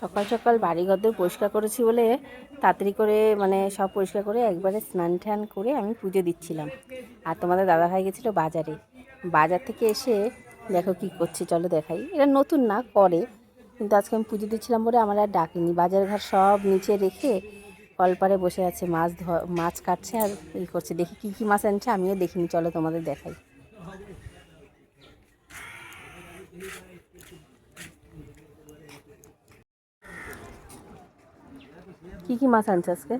সকাল সকাল বাড়ি বাড়িঘর পরিষ্কার করেছি বলে তাড়াতাড়ি করে মানে সব পরিষ্কার করে একবারে স্নান টান করে আমি পুজো দিচ্ছিলাম। আর তোমাদের দাদা ভাই গেছিল বাজারে। বাজার থেকে এসে দেখো কি করছে, চলো দেখাই। এটা নতুন না, করে। কিন্তু আজকে আমি পুজো দিচ্ছিলাম বলে আমার আর ডাকিনি। বাজার ঘাট সব নিচে রেখে কলপারে বসে আছে। মাছ ধ- মাছ কাটছে আর ই করছে। দেখি কী কী মাছ আনছে, আমিও দেখিনি। চলো তোমাদের দেখাই। কী কী মাছ আনছে আজকে?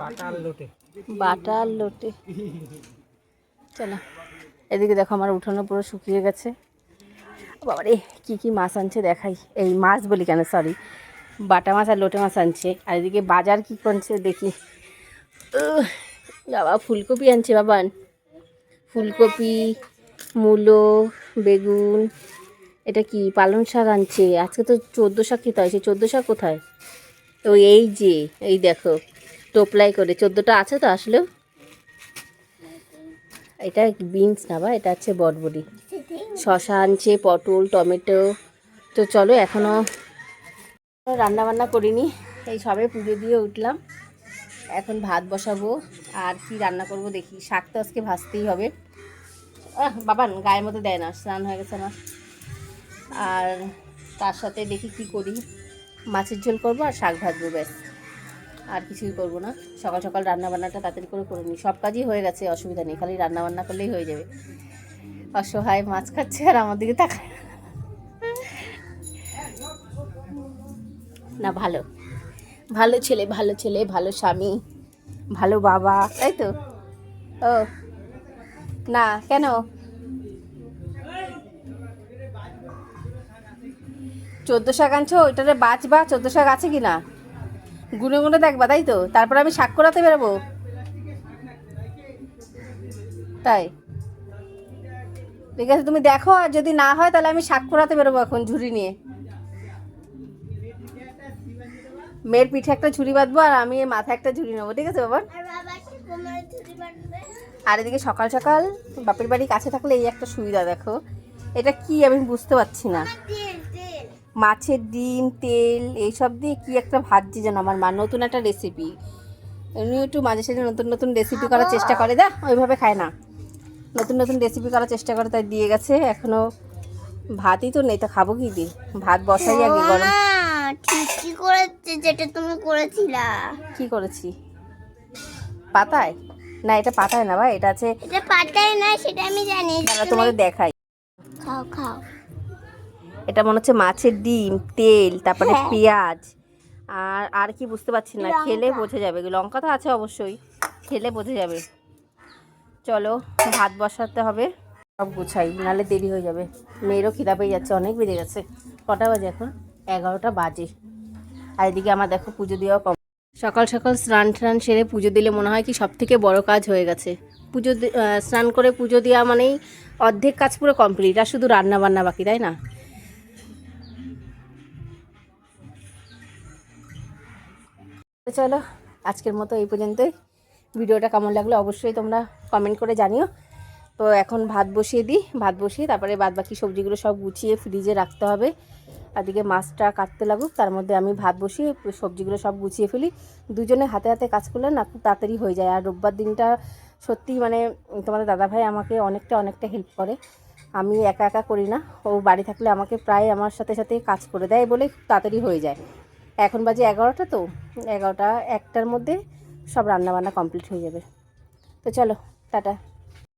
বাটার লোটে। লোটে। চলো এদিকে দেখো আমার উঠোনো পুরো শুকিয়ে গেছে। বাবারে কি কি মাছ আনছে দেখাই। এই মাছ বলি কেন সরি বাটা মাছ আর লোটে মাছ আনছে। আর এদিকে বাজার কি করছে দেখি। বাবা ফুলকপি আনছে বাবান। ফুলকপি মূলো বেগুন এটা কি পালং শাক আনছে? আজকে তো চোদ্দ শাক খেতে হয়, সেই চোদ্দ শাক কোথায়? তো এই যে, এই দেখো, টোপলাই করে, চোদ্দোটা আছে তো আসলেও? এটা বিনস না বা? এটা হচ্ছে বটবডি শশা আনছে, পটল, টমেটো। তো চলো এখনও রান্না বান্না করিনি, এই সবে পুজো দিয়ে উঠলাম। এখন ভাত বসাবো, আর কি রান্না করব দেখি। শাক তো আজকে ভাজতেই হবে। বাবান, গায়ের মতো দেয় না, স্নান হয়ে গেছে আমার। আর তার সাথে দেখি কি করি, মাছের ঝোল করব আর শাক ভাজবো, ব্যাস। আর কিছুই করব না। সকাল সকাল রান্না বান্নাটা তাড়াতাড়ি করে করে নিই। সব কাজই হয়ে গেছে, অসুবিধা নেই, খালি রান্না বান্না করলেই হয়ে যাবে। অসহায় মাছ খাচ্ছে আর আমার দিকে তাকায় না, ভালো। ভালো ছেলে ভালো ছেলে, ভালো স্বামী, ভালো বাবা, তাই তো? ও। না, কেন? চোদ্দ শাক আনছো ওইটারে বাঁচবা চোদ্দ শাক আছে কি না গুনে গুনে দেখবা তাই তো? তারপর আমি শাক করাতে বেরোবো। তাই? ঠিক আছে তুমি দেখো আর যদি না হয় তাহলে আমি শাক করাতে বেরোবো এখন ঝুড়ি নিয়ে। মেয়ের পিঠে একটা ঝুড়ি বাঁধবো আর আমি মাথায় একটা ঝুড়ি নেব ঠিক আছে বাবা? আর এদিকে সকাল সকাল বাপের বাড়ি কাছে থাকলে এই একটা সুবিধা দেখো। এটা কি আমি বুঝতে পারছি না। মাছের ডিম তেল এইসব দিয়ে কি একটা ভাজছে যেন আমার মা নতুন একটা রেসিপি এমনিও একটু মাঝে সাঝে নতুন নতুন রেসিপি করার চেষ্টা করে দা ওইভাবে খায় না। নতুন নতুন রেসিপি করার চেষ্টা করে তাই দিয়ে গেছে এখনও ভাতই তো নেই তো খাব কি দিয়ে? ভাত বসাই আগে গরম। ঠিকই করেছে যেটা তুমি করেছিলা? কি করেছি? পাতায়? না এটা পাতায় না ভাই এটা আছে এটা পাতায় না সেটা আমি জানি। তোমাদের দেখাই। খাও খাও। এটা মনে হচ্ছে মাছের ডিম তেল তারপরে হ্যাঁ। পেঁয়াজ। আর আর কি বুঝতে পারছি না। খেলে বোঝা যাবে। লঙ্কা তো আছে অবশ্যই খেলে বোঝা যাবে। চলো ভাত বসাতে হবে। সব গুছাই নাহলে দেরি হয়ে যাবে। মেয়েরও খিদা পেয়ে যাচ্ছে অনেক বেড়ে গেছে। কটা বাজে এখন? এগারোটা বাজে। আর এদিকে আমার দেখো পুজো দেওয়া কম সকাল সকাল স্নান টান সেরে পুজো দিলে মনে হয় কি সব থেকে বড় কাজ হয়ে গেছে। পুজো স্নান করে পুজো দেওয়া মানেই অর্ধেক কাজ পুরো কমপ্লিট আর শুধু রান্না বান্না বাকি তাই না? তো চলো, আজকের মতো এই পর্যন্তই। ভিডিওটা কেমন লাগল অবশ্যই তোমরা কমেন্ট করে জানিও। তো এখন ভাত বসিয়ে দিই, ভাত বসিয়ে তারপরে বাদ বাকি সবজিগুলো সব গুছিয়ে ফ্রিজে রাখতে হবে। এদিকে মাছটা কাটতে লাগুক, তার মধ্যে আমি ভাত বসিয়ে সবজিগুলো সব গুছিয়ে ফেলি। দুজনে হাতে হাতে কাজ করলে না খুব তাড়াতাড়ি হয়ে যায়। আর রোববার দিনটা সত্যি মানে তোমাদের দাদাভাই আমাকে অনেকটা অনেকটা হেল্প করে। আমি একা একা করি না। ও বাড়ি থাকলে আমাকে প্রায় আমার সাথে সাথে কাজ করে দেয় বলে তাড়াতাড়ি হয়ে যায়। এখন বাজে এগারোটা তো, এগারোটা একটার মধ্যে সব রান্নাবান্না কমপ্লিট হয়ে যাবে। তো চলো, টাটা।